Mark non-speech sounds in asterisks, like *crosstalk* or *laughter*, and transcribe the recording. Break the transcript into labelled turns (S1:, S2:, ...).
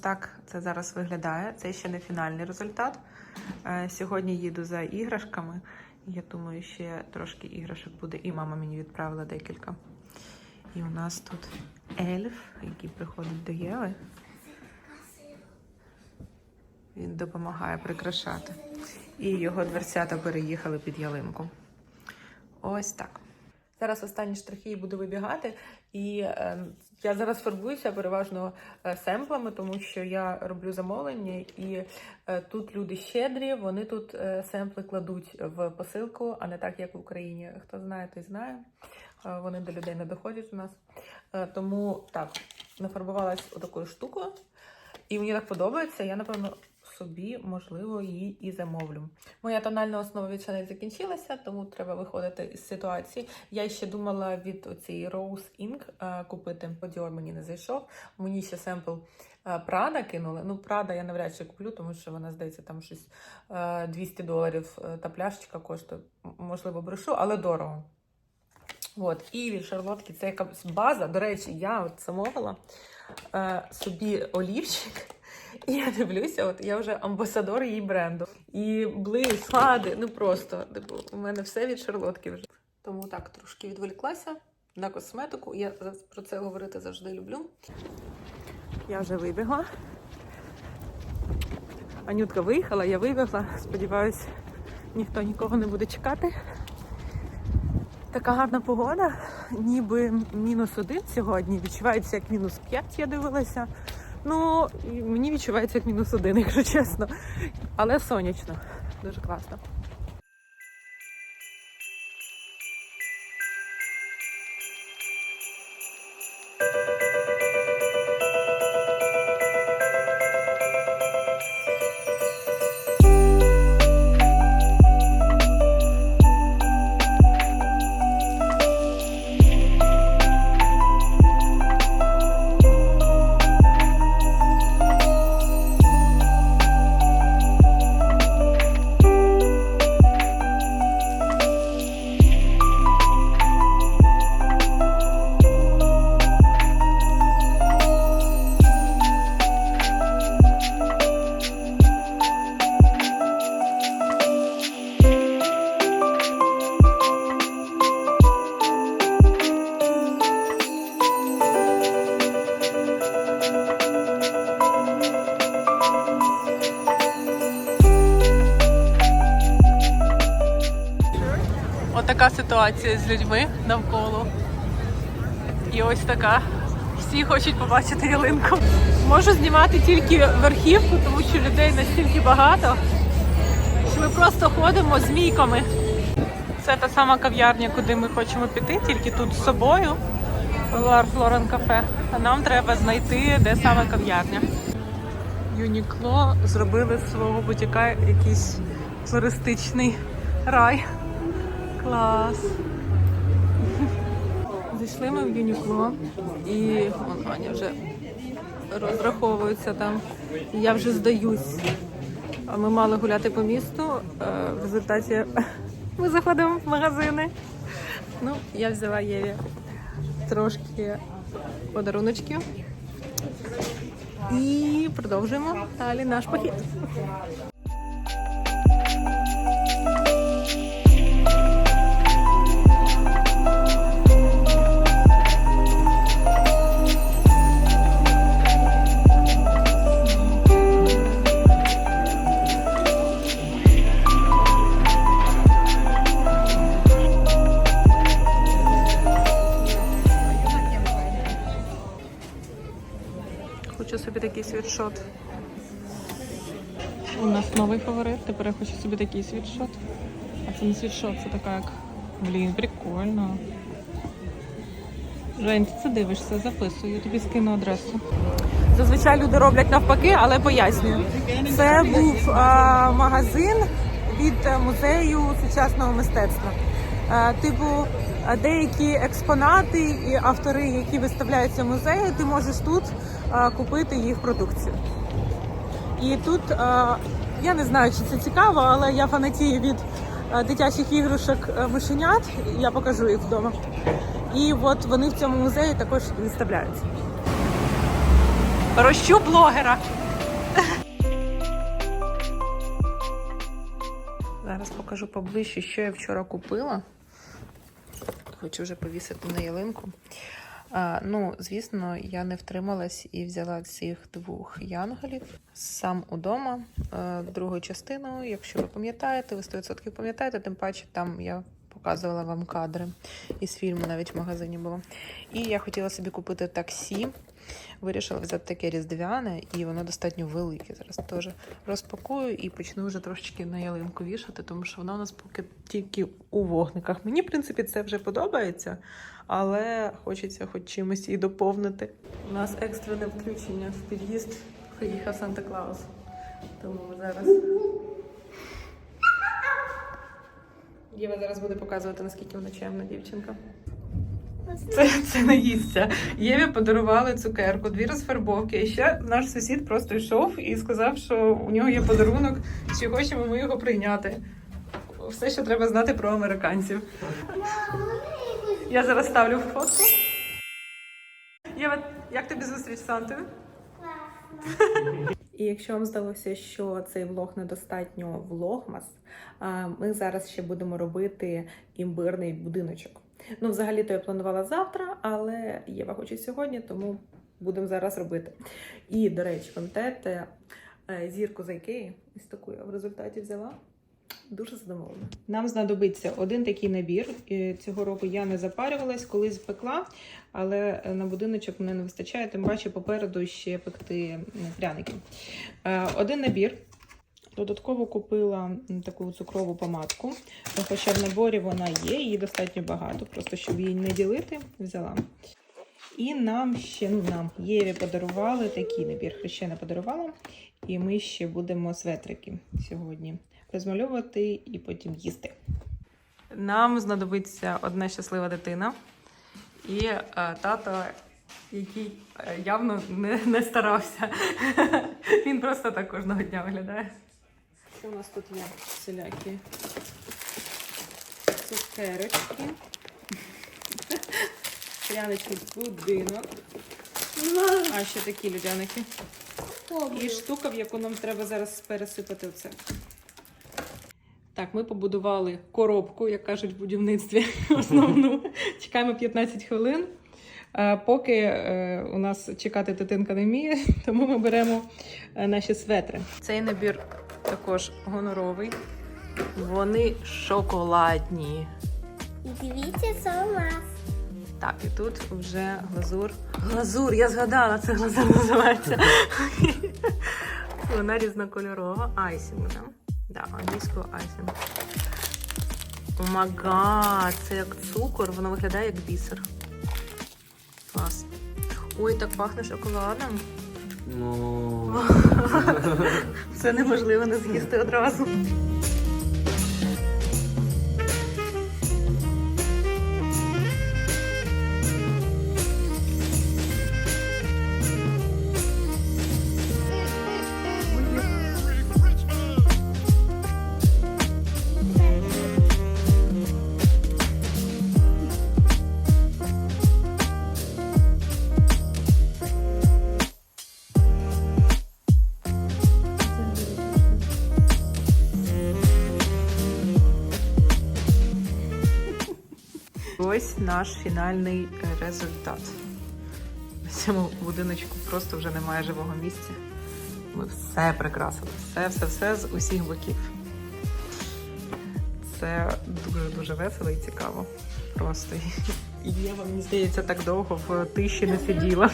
S1: Так це зараз виглядає. Це ще не фінальний результат. Е, Сьогодні їду за іграшками. Я думаю, ще трошки іграшок буде, і мама мені відправила декілька. І у нас тут ельф, який приходить до Єви. Він допомагає прикрашати. І його дверцята переїхали під ялинку. Ось так. Зараз останні штрихи буду вибігати, і е, я зараз фарбуюся переважно е, семплами, тому що я роблю замовлення, і е, тут люди щедрі, вони тут семпли кладуть в посилку, а не так, як в Україні. Хто знає, той знає. Вони до людей не доходять у нас. Тому так, нафарбувалась отакою штукою, і мені так подобається. Я, напевно, собі, можливо, її і замовлю. Моя тональна основа від Chanel закінчилася, тому треба виходити з ситуації. Я ще думала від оцієї Rose Ink е, купити. Dior мені не зайшов. Мені ще семпл е, Prada кинули. Ну, Prada я навряд чи куплю, тому що вона, здається, там щось е, 200 доларів е, та пляшечка коштує. Можливо, брешу, але дорого. От, і від Шарлотки це якась база. До речі, я от замовила е, собі олівчик. І *laughs* я дивлюся, от я вже амбасадор її бренду. І блиск, фади, ну просто, типу, у мене все від шарлотки вже. Тому так, трошки відволіклася на косметику. Я про це говорити завжди люблю. Я вже вибігла. Анютка виїхала, я вибігла. Сподіваюсь, ніхто нікого не буде чекати. Така гарна погода, ніби мінус один сьогодні. Відчувається як мінус п'ять, я дивилася. Ну, мені відчувається як мінус один, *laughs* якщо чесно. Але сонячно. Дуже класно. Отака ситуація з людьми навколо. І ось така. Всі хочуть побачити ялинку. Можу знімати тільки верхівку, тому що людей настільки багато, що ми просто ходимо змійками. Це та сама кав'ярня, куди ми хочемо піти, тільки тут з собою. Флорен кафе. А нам треба знайти, де саме кав'ярня. Юнікло зробили з свого бутіка якийсь флористичний рай. Клас. Зайшли ми в Юнікло і вон Аня вже розраховується там. Я вже здаюсь. Ми мали гуляти по місту. е, В результаті *laughs* ми заходимо в магазини. Ну, я взяла Єві трошки подаруночків. І продовжуємо далі наш похід. Світшот. У нас новий фаворит. Тепер я хочу собі такий світшот. А це не світшот, це така як. Блін, прикольно. Жень, ти це дивишся, записую, тобі скину адресу. Зазвичай люди роблять навпаки, але пояснюю. Це був а, магазин від е, музею сучасного мистецтва. Е, типу, деякі експонати і автори, які виставляються в музеї, ти можеш тут е, купити їх продукцію. І тут е, я не знаю, чи це цікаво, але я фанатію від е, дитячих іграшок мишенят. Я покажу їх вдома. І от вони в цьому музеї також виставляються. Рощу блогера. Зараз покажу поближче, що я вчора купила. Хочу вже повісити на ялинку. А, ну, звісно, я не втрималась і взяла цих двох янголів сам удома. Е, другу частину, якщо ви пам'ятаєте, ви 100% пам'ятаєте, тим паче там я показувала вам кадри із фільму, навіть в магазині було. І я хотіла собі купити таксі. Вирішила взяти таке різдвяне, і воно достатньо велике. Зараз теж розпакую і почну вже трошечки на ялинку вішати, тому що вона у нас поки тільки у вогниках. Мені, в принципі, це вже подобається, але хочеться хоч чимось і доповнити. У нас екстрене включення в під'їзд. Приїхав Санта Клаус. Тому зараз. Єва зараз буде показувати, наскільки вона чемна дівчинка. Це, це не їсться. Єві подарували цукерку, дві розфарбовки. І ще наш сусід просто йшов і сказав, що у нього є подарунок, чи хочемо ми його прийняти. Все, що треба знати про американців. Я зараз ставлю фотку. Єва, як тобі зустріч з Сантою? І якщо вам здалося, що цей влог недостатньо влогмас, ми зараз ще будемо робити імбирний будиночок. Ну, взагалі-то я планувала завтра, але Єва хоче сьогодні, тому будемо зараз робити. І, до речі, пам'ятаєте е, зірку з Ікеї? Ось таку я в результаті взяла. Дуже задоволена. Нам знадобиться один такий набір. Цього року я не запарювалась, колись пекла, але на будиночок мене не вистачає, тим паче попереду ще пекти пряники. Е, Один набір. Додатково купила таку цукрову помадку. Ну, Хоча в наборі вона є, її достатньо багато, просто щоб її не ділити, взяла. І нам ще ну, нам Єві подарували такий набір. Хрещена подарувала. І ми ще будемо светрики сьогодні розмальовувати і потім їсти. Нам знадобиться одна щаслива дитина і е, тато, який е, явно не, не старався. *laughs* Він просто так кожного дня виглядає. Що у нас тут є всілякі цукерочки, *laughs* пряничний будинок, а ще такі людяники. І штука, в яку нам треба зараз пересипати оце. Так, ми побудували коробку, як кажуть в будівництві *laughs* основну. Чекаємо 15 хвилин. Е, Поки е, у нас чекати дитинка не вміє, *laughs* тому ми беремо е, наші светри. Цей набір також гоноровий. Вони шоколадні.
S2: Дивіться, це у нас.
S1: Так, і тут вже глазур. Глазур, я згадала, це глазур називається. Вона різнокольорова. Айсінг, да? Да, англійською айсінг. Омага, це як цукор, воно виглядає як бісер. Клас. Ой, так пахне шоколадом.
S3: Ну, *laughs*
S1: Це неможливо не з'їсти одразу. Ось наш фінальний е, результат. В цьому будиночку просто вже немає живого місця. Ми все прикрасили. Все, все, все з усіх боків. Це дуже-дуже весело і цікаво. Просто. І я, мені здається, так довго в тиші не сиділа.